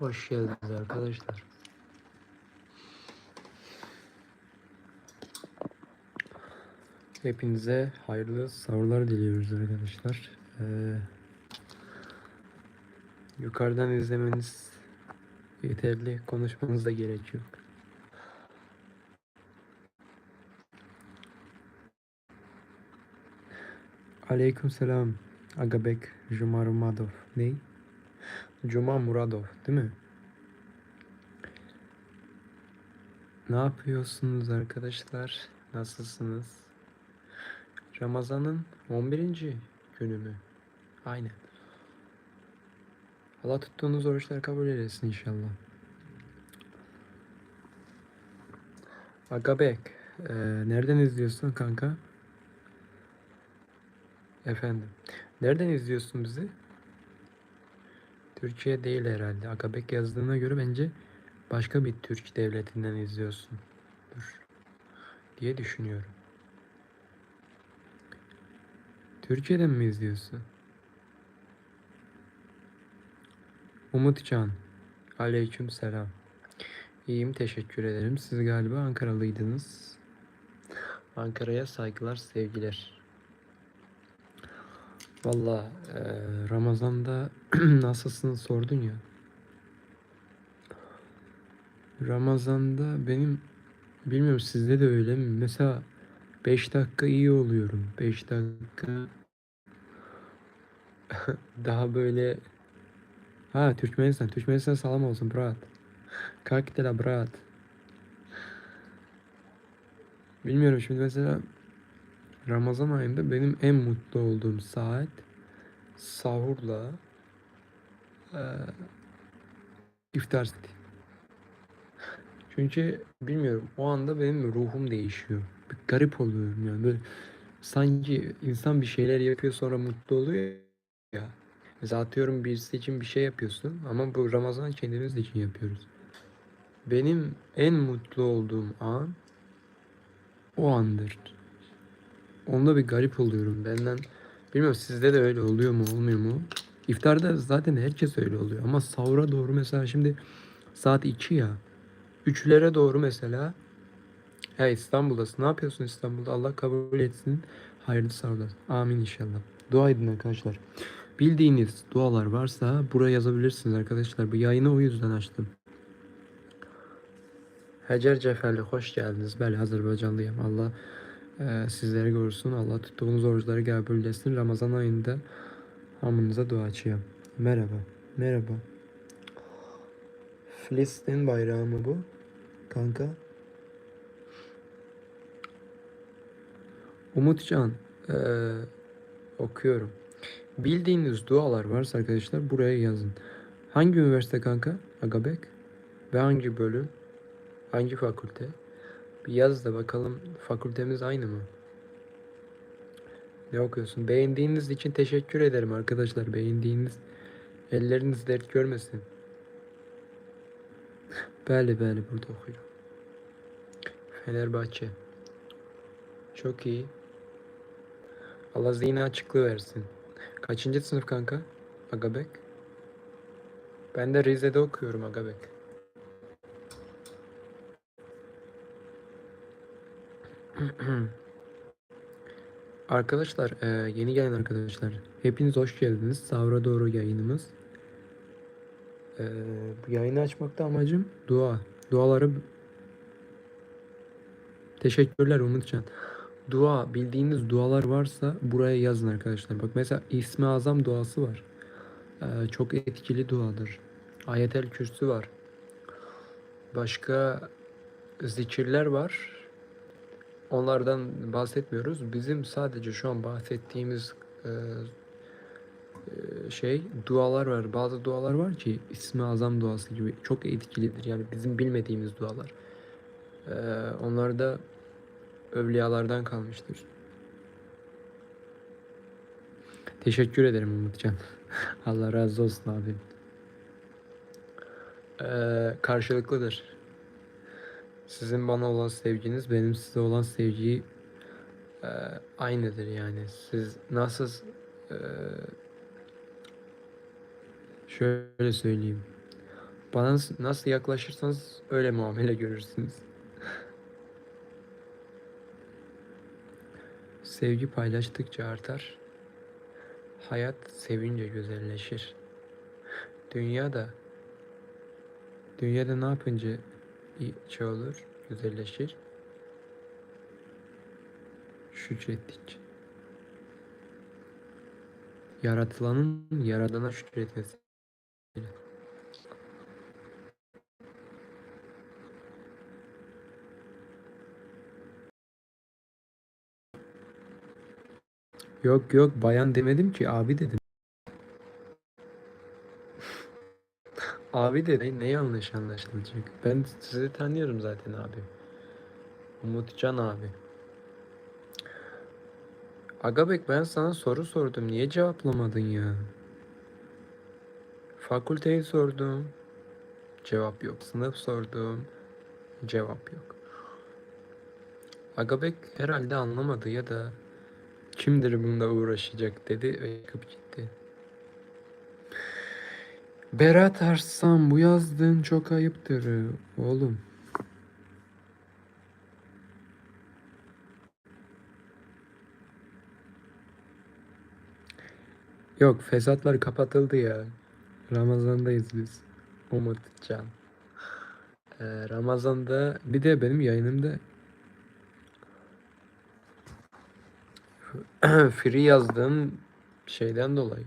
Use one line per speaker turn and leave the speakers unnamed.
Hoş geldiniz arkadaşlar. Hepinize hayırlı sahurlar diliyoruz arkadaşlar. Ee, yukarıdan izlemeniz yeterli. Konuşmanız da gerek yok. Aleyküm selam. Agabek Juma Muradov. Ney? Cuma Muradov değil mi? Ne yapıyorsunuz arkadaşlar? Nasılsınız? Ramazan'ın 11. günü mü? Aynen. Allah tuttuğunuz oruçları kabul eylesin inşallah. Agabek, eee, nereden izliyorsun kanka? Efendim, nereden izliyorsun bizi? Türkiye değil herhalde. Agabek yazdığına göre bence başka bir Türk devletinden izliyorsun. Dur. Diye düşünüyorum. Türkiye'den mi izliyorsun? Umutcan. Aleyküm selam. İyiyim teşekkür ederim. Siz galiba Ankaralıydınız. Ankara'ya saygılar, sevgiler. Valla eee, Ramazan'da nasılsın sordun ya. Ramazan'da benim bilmiyorum sizde de öyle mi? Mesela 5 dakika iyi oluyorum. 5 dakika daha böyle Ha Türkmenistan. Türkmenistan salam olsun brat. Как dela brat? Bilmiyorum şimdi mesela Ramazan ayında benim en mutlu olduğum saat sahurla eee iftar saati. Çünkü bilmiyorum o anda benim ruhum değişiyor. Bir garip oluyorum yani böyle sanki insan bir şeyler yapıyor sonra mutlu oluyor ya. Mesela atıyorum birisi için bir şey yapıyorsun ama bu Ramazan kendimiz için yapıyoruz. Benim en mutlu olduğum an o andır. Onda bir garip oluyorum. Benden bilmiyorum sizde de öyle oluyor mu olmuyor mu? İftarda zaten herkes öyle oluyor ama sahura doğru mesela şimdi saat 2 ya. Üçlere doğru mesela ya İstanbul'dasın. Ne yapıyorsun İstanbul'da? Allah kabul etsin. Hayırlı sahurlar. Amin inşallah. Dua edin arkadaşlar. Bildiğiniz dualar varsa buraya yazabilirsiniz arkadaşlar. Bu yayını o yüzden açtım. Hacer Ceferli hoş geldiniz. Ben Azerbaycanlıyım. Allah e, sizleri korusun. Allah tuttuğunuz oruçları kabul etsin. Ramazan ayında hamınıza dua açıyorum. Merhaba. Merhaba. Filistin bayrağı mı bu? Kanka. Umutcan. e, okuyorum. Bildiğiniz dualar varsa arkadaşlar buraya yazın. Hangi üniversite kanka? Agabek. Ve hangi bölüm? Hangi fakülte? Bir yaz da bakalım fakültemiz aynı mı? Ne okuyorsun? Beğendiğiniz için teşekkür ederim arkadaşlar. Beğendiğiniz elleriniz dert görmesin. Bəli, bəli burada okuyorum. Fenerbahçe. Çok iyi. Allah zihni açıklığı versin. Kaçıncı sınıf kanka? Agabek. Ben de Rize'de okuyorum Agabek. Arkadaşlar, eee, yeni gelen arkadaşlar, hepiniz hoş geldiniz. Sahura doğru yayınımız. Eee, bu yayını açmakta amacım dua. Duaları teşekkürler Umutcan. Dua, bildiğiniz dualar varsa buraya yazın arkadaşlar. Bak mesela İsmi Azam duası var. Eee, çok etkili duadır. Ayetel Kürsü var. Başka zikirler var. Onlardan bahsetmiyoruz. Bizim sadece şu an bahsettiğimiz eee, eee, şey dualar var. Bazı dualar var ki İsmi Azam duası gibi çok etkilidir. Yani bizim bilmediğimiz dualar. Eee onlar da evliyalardan kalmıştır. Teşekkür ederim Umutcan. Allah razı olsun abi. Eee, karşılıklıdır. Sizin bana olan sevginiz benim size olan sevgiyi eee, aynıdır yani. Siz nasıl eee, şöyle söyleyeyim. Bana nas- nasıl yaklaşırsanız öyle muamele görürsünüz. Sevgi paylaştıkça artar. Hayat sevince güzelleşir. Dünyada dünyada ne yapınca şey olur, güzelleşir? Şükrettikçe. Yaratılanın yaradana şükretmesi. Yok yok bayan demedim ki abi dedim. Abi dedi ne yanlış anlaşılacak? Ben sizi tanıyorum zaten abi. Umutcan abi. Agabek ben sana soru sordum. Niye cevaplamadın ya? Fakülteyi sordum. Cevap yok. Sınıf sordum. Cevap yok. Agabek herhalde anlamadı ya da kimdir bununla uğraşacak dedi ve çıkıp. Berat Arslan bu yazdığın çok ayıptır oğlum. Yok fesatlar kapatıldı ya. Ramazandayız biz. Umutcan. Ee, Ramazan'da bir de benim yayınımda free yazdığım şeyden dolayı.